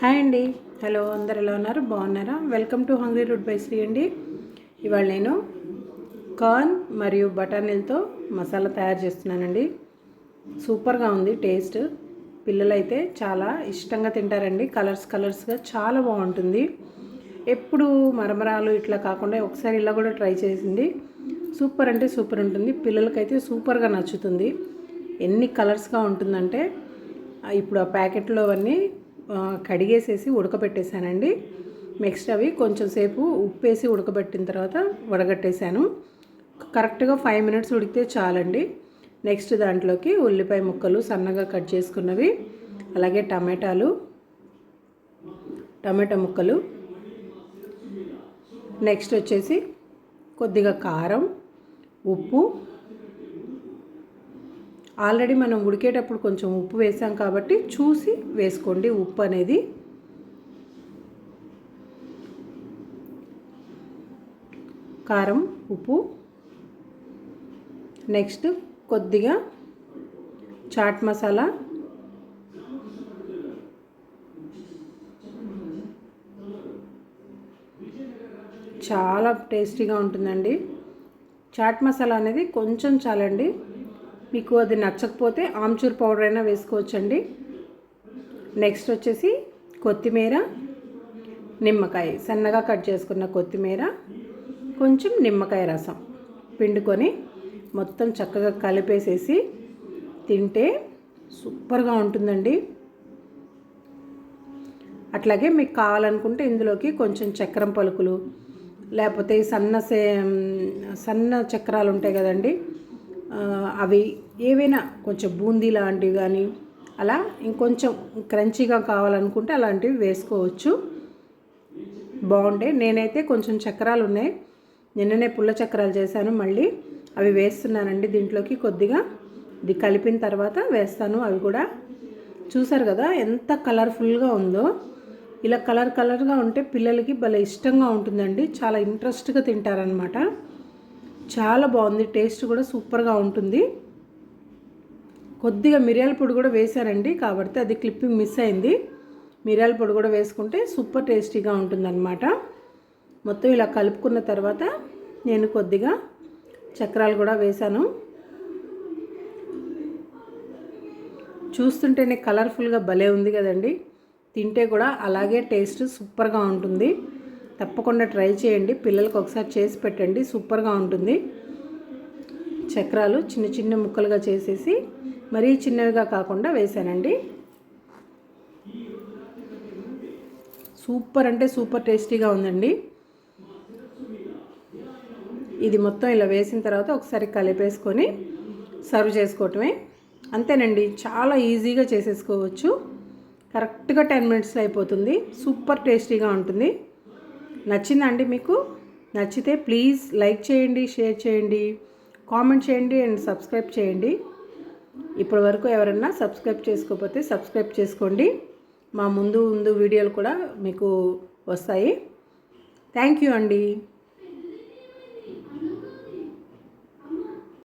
Hi అండి. Hello అందరు ఎలా ఉన్నారు? బాగున్నారా? Welcome to hungry root by Sri అండి. ఇవాళ నేను కార్న్ మరియు బఠానీలతో మసాలా తయారు చేస్తున్నానండి. సూపర్గా ఉంది టేస్ట్. పిల్లలైతే చాలా ఇష్టంగా తింటారండి. కలర్స్ కలర్స్గా చాలా బాగుంటుంది. ఎప్పుడు మరమరాలు ఇట్లా కాకుండా ఒకసారి ఇలా కూడా ట్రై చేసింది. సూపర్ అంటే సూపర్ ఉంటుంది. పిల్లలకైతే సూపర్గా నచ్చుతుంది. ఎన్ని కలర్స్గా ఉంటుందంటే ఇప్పుడు ఆ ప్యాకెట్లో అవన్నీ కడిగేసేసి ఉడకబెట్టేశానండి. నెక్స్ట్ అవి కొంచెం సేపు ఉప్పేసి ఉడకబెట్టిన తర్వాత వడగట్టేశాను. కరెక్ట్గా ఫైవ్ మినిట్స్ ఉడికితే చాలండి. నెక్స్ట్ దాంట్లోకి ఉల్లిపాయ ముక్కలు సన్నగా కట్ చేసుకున్నవి అలాగే టమాటాలు టమాటా ముక్కలు. నెక్స్ట్ వచ్చేసి కొద్దిగా కారం ఉప్పు ఆల్రెడీ మనం ఉడికేటప్పుడు కొంచెం ఉప్పు వేసాం కాబట్టి చూసి వేసుకోండి ఉప్పు అనేది. కారం ఉప్పు. నెక్స్ట్ కొద్దిగా చాట్ మసాలా. చాలా టేస్టీగా ఉంటుందండి. చాట్ మసాలా అనేది కొంచెం చాలండి. మీకు అది నచ్చకపోతే ఆమ్చూర్ పౌడర్ అయినా వేసుకోవచ్చండి. నెక్స్ట్ వచ్చేసి కొత్తిమీర నిమ్మకాయ సన్నగా కట్ చేసుకున్న కొత్తిమీర కొంచెం నిమ్మకాయ రసం పిండుకొని మొత్తం చక్కగా కలిపేసేసి తింటే సూపర్గా ఉంటుందండి. అట్లాగే మీకు కావాలనుకుంటే ఇందులోకి కొంచెం చక్రం పలుకులు లేకపోతే సన్న సే సన్న చక్రాలు ఉంటాయి కదండి అవి ఏవైనా కొంచెం బూందీ లాంటివి కానీ అలా ఇంకొంచెం క్రంచీగా కావాలనుకుంటే అలాంటివి వేసుకోవచ్చు. బాగుండే. నేనైతే కొంచెం చక్రాలు ఉన్నాయి. నిన్ననే పుల్ల చక్రాలు చేశాను మళ్ళీ. అవి వేస్తున్నానండి దీంట్లోకి కొద్దిగా. ఇది కలిపిన తర్వాత వేస్తాను. అవి కూడా చూసారు కదా ఎంత కలర్ఫుల్గా ఉందో. ఇలా కలర్ కలర్గా ఉంటే పిల్లలకి భలే ఇష్టంగా ఉంటుందండి. చాలా ఇంట్రెస్ట్గా తింటారనమాట చాలా బాగుంది. టేస్ట్ కూడా సూపర్గా ఉంటుంది. కొద్దిగా మిరియాల పొడి కూడా వేశారండి. కాబట్టి అది క్లిప్పింగ్ మిస్ అయింది. మిరియాల పొడి కూడా వేసుకుంటే సూపర్ టేస్టీగా ఉంటుందన్నమాట. మొత్తం ఇలా కలుపుకున్న తర్వాత నేను కొద్దిగా చక్రాలు కూడా వేశాను. చూస్తుంటేనే కలర్ఫుల్గా భలే ఉంది కదండి. తింటే కూడా అలాగే టేస్ట్ సూపర్గా ఉంటుంది. తప్పకుండా ట్రై చేయండి. పిల్లలకు ఒకసారి చేసి పెట్టండి. సూపర్గా ఉంటుంది. చక్రాలు చిన్న చిన్న ముక్కలుగా చేసేసి మరీ చిన్నవిగా కాకుండా వేసానండి సూపర్ అంటే సూపర్ టేస్టీగా ఉందండి. ఇది మొత్తం ఇలా వేసిన తర్వాత ఒకసారి కలిపేసుకొని సర్వ్ చేసుకోవటమే. అంతేనండి చాలా ఈజీగా చేసేసుకోవచ్చు. కరెక్ట్గా టెన్ మినిట్స్లో అయిపోతుంది. సూపర్ టేస్టీగా ఉంటుంది. నచ్చిందా అండి మీకు? నచ్చితే ప్లీజ్ లైక్ చేయండి షేర్ చేయండి కామెంట్ చేయండి అండ్ సబ్స్క్రైబ్ చేయండి. ఇప్పటి వరకు ఎవరన్నా సబ్స్క్రైబ్ చేసుకోకపోతే సబ్స్క్రైబ్ చేసుకోండి. మా ముందు ముందు వీడియోలు కూడా మీకు వస్తాయి. థ్యాంక్ యూ అండి.